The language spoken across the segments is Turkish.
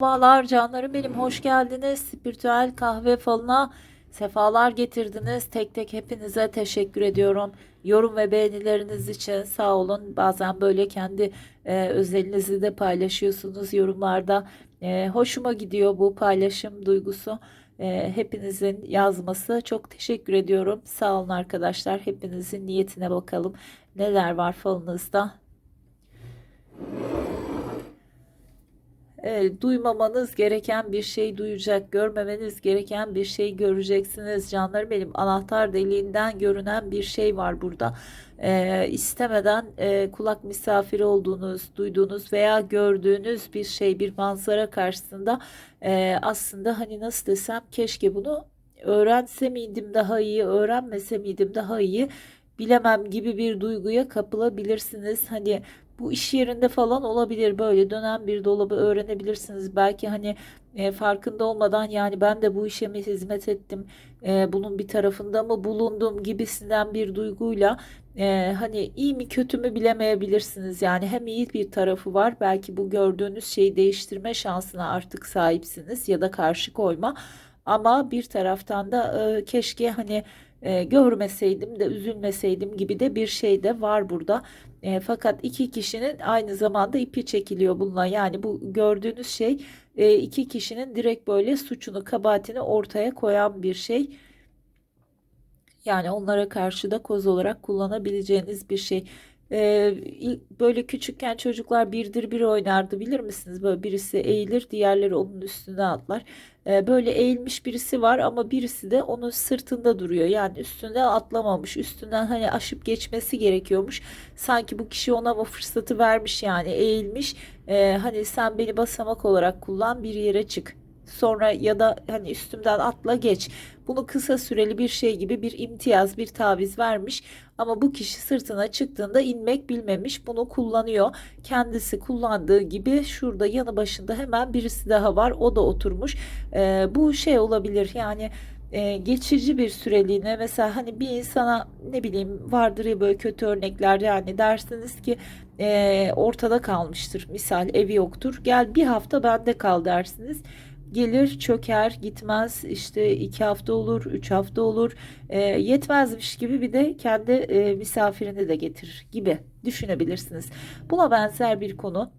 Merhabalar canlarım benim hoş geldiniz. Spiritüel kahve falına sefalar getirdiniz. Tek tek hepinize teşekkür ediyorum. Yorum ve beğenileriniz için sağ olun. Bazen böyle kendi e, özelinizi de paylaşıyorsunuz yorumlarda. E, hoşuma gidiyor bu paylaşım duygusu. E, hepinizin yazması. Çok teşekkür ediyorum. Sağ olun arkadaşlar. Hepinizin niyetine bakalım. Neler var falınızda Evet, duymamanız gereken bir şey duyacak, görmemeniz gereken bir şey göreceksiniz canlarım benim. Anahtar deliğinden görünen bir şey var burada. Ee, istemeden e, kulak misafiri olduğunuz, duyduğunuz veya gördüğünüz bir şey, bir manzara karşısında e, aslında hani nasıl desem keşke bunu öğrense miydim daha iyi, öğrenmese miydim daha iyi bilemem gibi bir duyguya kapılabilirsiniz. Hani bu iş yerinde falan olabilir böyle dönen bir dolabı öğrenebilirsiniz. Belki hani e, farkında olmadan yani ben de bu işe mi hizmet ettim, e, bunun bir tarafında mı bulundum gibisinden bir duyguyla e, hani iyi mi kötü mü bilemeyebilirsiniz. Yani hem iyi bir tarafı var belki bu gördüğünüz şeyi değiştirme şansına artık sahipsiniz ya da karşı koyma. Ama bir taraftan da e, keşke hani e, görmeseydim de üzülmeseydim gibi de bir şey de var burada. E, fakat iki kişinin aynı zamanda ipi çekiliyor bununla. Yani bu gördüğünüz şey e, iki kişinin direkt böyle suçunu, kabahatini ortaya koyan bir şey. Yani onlara karşı da koz olarak kullanabileceğiniz bir şey. Ee, böyle küçükken çocuklar birdir bir oynardı bilir misiniz? Böyle birisi eğilir, diğerleri onun üstüne atlar. Ee, böyle eğilmiş birisi var ama birisi de onun sırtında duruyor. Yani üstüne atlamamış, üstünden hani aşıp geçmesi gerekiyormuş. Sanki bu kişi ona o fırsatı vermiş yani eğilmiş. Ee, hani sen beni basamak olarak kullan bir yere çık. Sonra ya da hani üstümden atla geç. Bunu kısa süreli bir şey gibi bir imtiyaz, bir taviz vermiş. Ama bu kişi sırtına çıktığında inmek bilmemiş. Bunu kullanıyor. Kendisi kullandığı gibi şurada yanı başında hemen birisi daha var. O da oturmuş. Ee, bu şey olabilir. Yani e, geçici bir süreliğine mesela hani bir insana ne bileyim vardır ya böyle kötü örnekler yani dersiniz ki e, ortada kalmıştır. Misal evi yoktur. Gel bir hafta bende kal dersiniz gelir çöker gitmez. İşte iki hafta olur üç hafta olur. E, yetmezmiş gibi bir de kendi e, misafirini de getirir gibi düşünebilirsiniz. Buna benzer bir konu.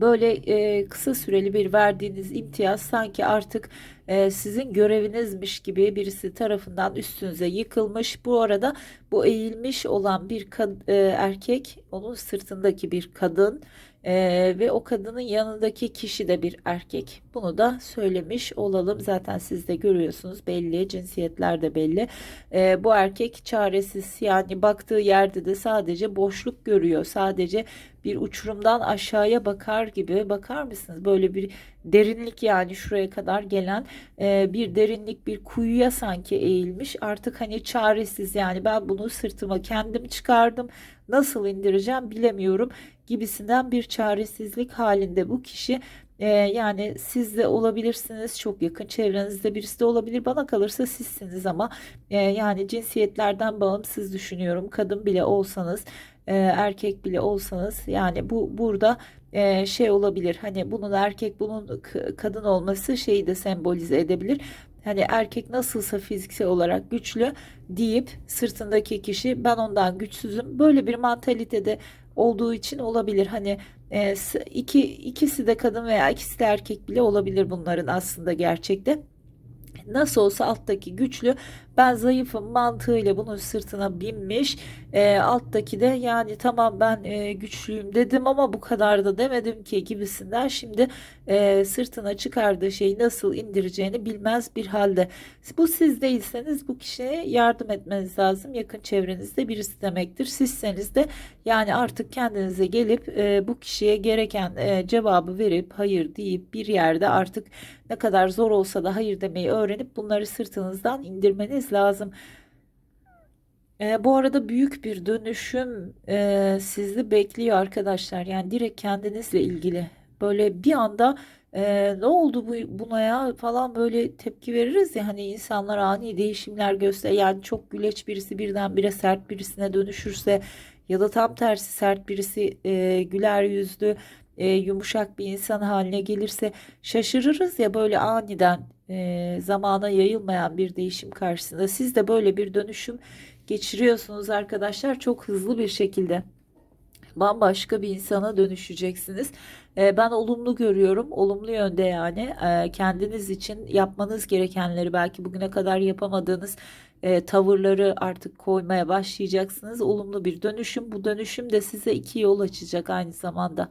Böyle e, kısa süreli bir verdiğiniz imtiyaz sanki artık e, sizin görevinizmiş gibi birisi tarafından üstünüze yıkılmış. Bu arada bu eğilmiş olan bir e, erkek onun sırtındaki bir kadın e, ve o kadının yanındaki kişi de bir erkek. Bunu da söylemiş olalım. Zaten siz de görüyorsunuz belli cinsiyetler de belli. E, bu erkek çaresiz yani baktığı yerde de sadece boşluk görüyor. Sadece bir uçurumdan aşağıya bakar gibi bakar mısınız? Böyle bir derinlik yani şuraya kadar gelen e, bir derinlik bir kuyuya sanki eğilmiş. Artık hani çaresiz yani ben bunu sırtıma kendim çıkardım. Nasıl indireceğim bilemiyorum gibisinden bir çaresizlik halinde bu kişi. E, yani siz de olabilirsiniz çok yakın çevrenizde birisi de olabilir bana kalırsa sizsiniz ama e, yani cinsiyetlerden bağımsız düşünüyorum kadın bile olsanız e, erkek bile olsanız yani bu burada e, şey olabilir hani bunun erkek bunun kadın olması şeyi de sembolize edebilir. Hani erkek nasılsa fiziksel olarak güçlü deyip sırtındaki kişi ben ondan güçsüzüm. Böyle bir mantalitede olduğu için olabilir. Hani e, iki ikisi de kadın veya ikisi de erkek bile olabilir bunların aslında gerçekte. Nasıl olsa alttaki güçlü ben zayıfım mantığıyla bunun sırtına binmiş. E, alttaki de yani tamam ben e, güçlüyüm dedim ama bu kadar da demedim ki gibisinden şimdi e, sırtına çıkardığı şeyi nasıl indireceğini bilmez bir halde. Bu siz değilseniz bu kişiye yardım etmeniz lazım. Yakın çevrenizde birisi demektir. Sizseniz de yani artık kendinize gelip e, bu kişiye gereken e, cevabı verip hayır deyip bir yerde artık ne kadar zor olsa da hayır demeyi öğrenip bunları sırtınızdan indirmeniz lazım. E, bu arada büyük bir dönüşüm e, sizi bekliyor arkadaşlar. Yani direkt kendinizle ilgili. Böyle bir anda e, ne oldu bu, buna ya falan böyle tepki veririz ya hani insanlar ani değişimler göster. Yani çok güleç birisi birdenbire sert birisine dönüşürse ya da tam tersi sert birisi e, güler yüzlü e, yumuşak bir insan haline gelirse şaşırırız ya böyle aniden e, zamana yayılmayan bir değişim karşısında. Siz de böyle bir dönüşüm geçiriyorsunuz arkadaşlar çok hızlı bir şekilde bambaşka bir insana dönüşeceksiniz. Ben olumlu görüyorum, olumlu yönde yani kendiniz için yapmanız gerekenleri belki bugüne kadar yapamadığınız tavırları artık koymaya başlayacaksınız. Olumlu bir dönüşüm. Bu dönüşüm de size iki yol açacak aynı zamanda.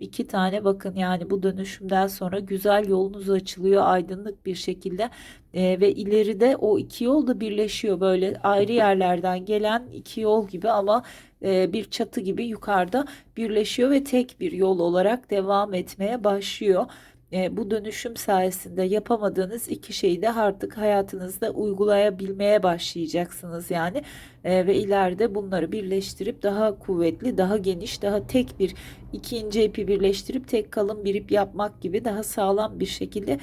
İki tane bakın yani bu dönüşümden sonra güzel yolunuz açılıyor aydınlık bir şekilde E, ve ileride o iki yol da birleşiyor böyle ayrı yerlerden gelen iki yol gibi ama e, bir çatı gibi yukarıda birleşiyor ve tek bir yol olarak devam etmeye başlıyor. E, bu dönüşüm sayesinde yapamadığınız iki şeyi de artık hayatınızda uygulayabilmeye başlayacaksınız yani E, ve ileride bunları birleştirip daha kuvvetli, daha geniş, daha tek bir ikinci ipi birleştirip tek kalın bir ip yapmak gibi daha sağlam bir şekilde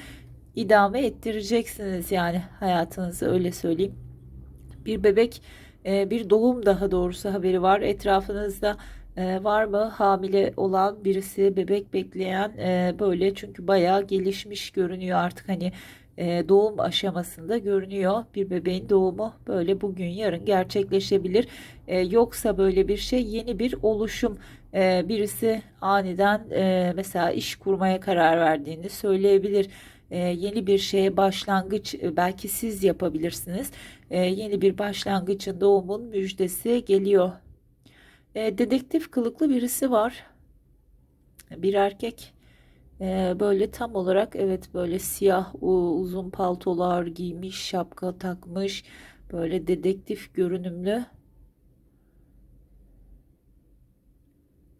idame ettireceksiniz yani hayatınızı öyle söyleyeyim. Bir bebek, e, bir doğum daha doğrusu haberi var etrafınızda. E, var mı hamile olan birisi bebek bekleyen? E, böyle çünkü bayağı gelişmiş görünüyor artık. Hani e, doğum aşamasında görünüyor bir bebeğin doğumu. Böyle bugün yarın gerçekleşebilir. E, yoksa böyle bir şey yeni bir oluşum. E, birisi aniden e, mesela iş kurmaya karar verdiğini söyleyebilir. E, yeni bir şeye başlangıç e, belki siz yapabilirsiniz. E, yeni bir başlangıcın doğumun müjdesi geliyor e, dedektif kılıklı birisi var. Bir erkek. E, böyle tam olarak evet böyle siyah uzun paltolar giymiş, şapka takmış. Böyle dedektif görünümlü.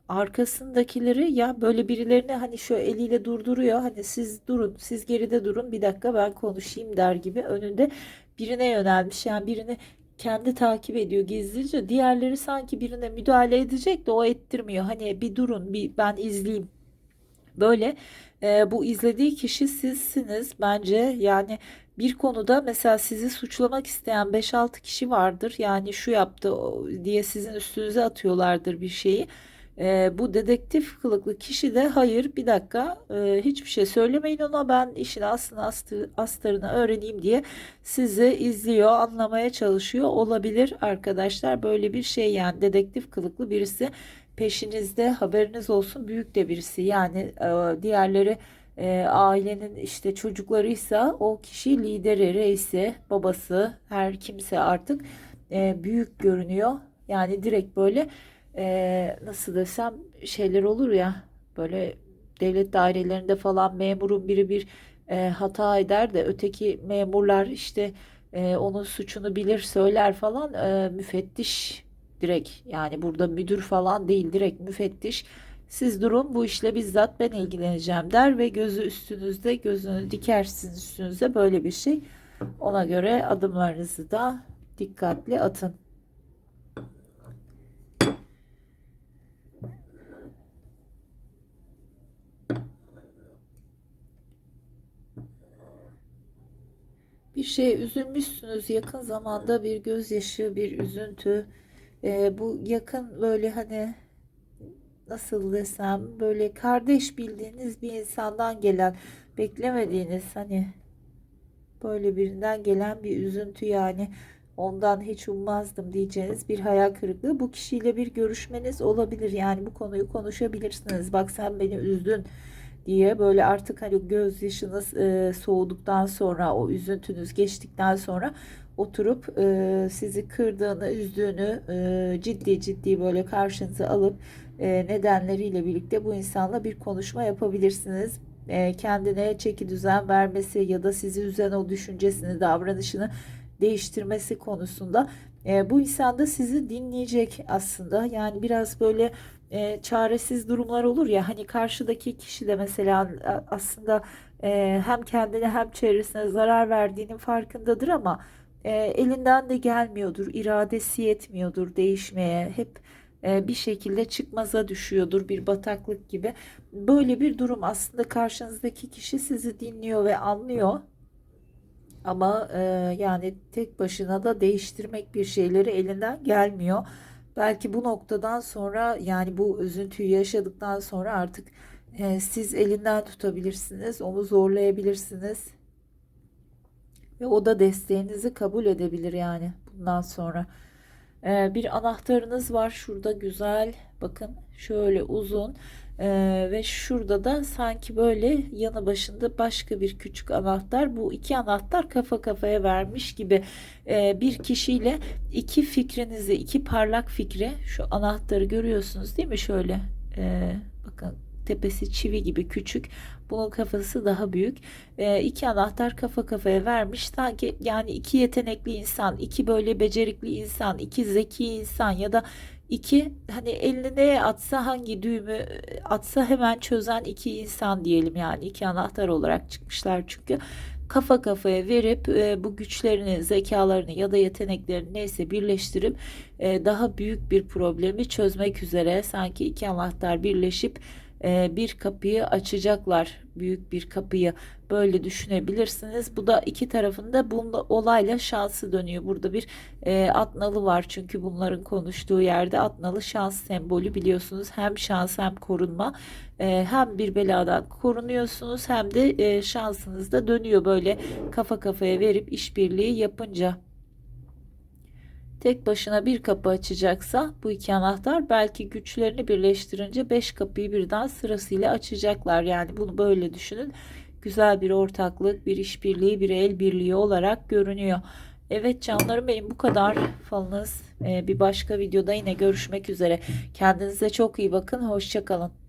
Arkasındakileri ya böyle birilerini hani şöyle eliyle durduruyor. Hani siz durun, siz geride durun bir dakika ben konuşayım der gibi önünde birine yönelmiş. Yani birini kendi takip ediyor gizlice. Diğerleri sanki birine müdahale edecek de o ettirmiyor. Hani bir durun, bir ben izleyeyim. Böyle e, bu izlediği kişi sizsiniz bence. Yani bir konuda mesela sizi suçlamak isteyen beş altı kişi vardır. Yani şu yaptı diye sizin üstünüze atıyorlardır bir şeyi. E, bu dedektif kılıklı kişi de hayır bir dakika e, hiçbir şey söylemeyin ona ben işin aslını astı, astarını öğreneyim diye sizi izliyor, anlamaya çalışıyor olabilir arkadaşlar. Böyle bir şey yani dedektif kılıklı birisi peşinizde haberiniz olsun büyük de birisi. Yani e, diğerleri e, ailenin işte çocuklarıysa o kişi lideri, reisi, babası her kimse artık e, büyük görünüyor. Yani direkt böyle e, nasıl desem şeyler olur ya böyle devlet dairelerinde falan memurun biri bir e, hata eder de öteki memurlar işte e, onun suçunu bilir söyler falan e, müfettiş direkt. Yani burada müdür falan değil direkt müfettiş. Siz durun bu işle bizzat ben ilgileneceğim der ve gözü üstünüzde gözünü dikersiniz üstünüze. Böyle bir şey. Ona göre adımlarınızı da dikkatli atın. Şeye üzülmüşsünüz yakın zamanda bir gözyaşı, bir üzüntü. Ee, bu yakın böyle hani nasıl desem böyle kardeş bildiğiniz bir insandan gelen beklemediğiniz hani böyle birinden gelen bir üzüntü yani ondan hiç ummazdım diyeceğiniz bir hayal kırıklığı. Bu kişiyle bir görüşmeniz olabilir yani bu konuyu konuşabilirsiniz. Bak sen beni üzdün diye böyle artık hani gözyaşınız e, soğuduktan sonra o üzüntünüz geçtikten sonra oturup e, sizi kırdığını, üzdüğünü e, ciddi ciddi böyle karşınıza alıp e, nedenleriyle birlikte bu insanla bir konuşma yapabilirsiniz. E, kendine çeki düzen vermesi ya da sizi üzen o düşüncesini, davranışını değiştirmesi konusunda e, bu insan da sizi dinleyecek aslında. Yani biraz böyle e, çaresiz durumlar olur ya hani karşıdaki kişi de mesela aslında e, hem kendine hem çevresine zarar verdiğinin farkındadır ama e, elinden de gelmiyordur, iradesi yetmiyordur değişmeye. Hep e, bir şekilde çıkmaza düşüyordur bir bataklık gibi. Böyle bir durum aslında karşınızdaki kişi sizi dinliyor ve anlıyor. Ama e, yani tek başına da değiştirmek bir şeyleri elinden gelmiyor. Belki bu noktadan sonra yani bu üzüntüyü yaşadıktan sonra artık Ee, siz elinden tutabilirsiniz, onu zorlayabilirsiniz. Ve o da desteğinizi kabul edebilir yani bundan sonra. Ee, bir anahtarınız var şurada güzel. Bakın şöyle uzun Ee, ve şurada da sanki böyle yanı başında başka bir küçük anahtar. Bu iki anahtar kafa kafaya vermiş gibi. Ee, bir kişiyle iki fikrinizi iki parlak fikri şu anahtarı görüyorsunuz değil mi? Şöyle Ee, bakın tepesi çivi gibi küçük bunun kafası daha büyük. E, iki anahtar kafa kafaya vermiş. Sanki yani iki yetenekli insan, iki böyle becerikli insan, iki zeki insan ya da iki hani eline neye atsa hangi düğümü e, atsa hemen çözen iki insan diyelim yani. İki anahtar olarak çıkmışlar çünkü. Kafa kafaya verip e, bu güçlerini, zekalarını ya da yeteneklerini neyse birleştirip e, daha büyük bir problemi çözmek üzere sanki iki anahtar birleşip bir kapıyı açacaklar. Büyük bir kapıyı böyle düşünebilirsiniz. Bu da iki tarafında bunda olayla şansı dönüyor. Burada bir e, at nalı var çünkü bunların konuştuğu yerde at nalı şans sembolü biliyorsunuz. Hem şans hem korunma. E, hem bir beladan korunuyorsunuz hem de e, şansınız da dönüyor böyle kafa kafaya verip işbirliği yapınca. Tek başına bir kapı açacaksa bu iki anahtar belki güçlerini birleştirince beş kapıyı birden sırasıyla açacaklar. Yani bunu böyle düşünün. Güzel bir ortaklık, bir işbirliği, bir el birliği olarak görünüyor. Evet canlarım benim bu kadar falınız. Ee, bir başka videoda yine görüşmek üzere. Kendinize çok iyi bakın. Hoşçakalın.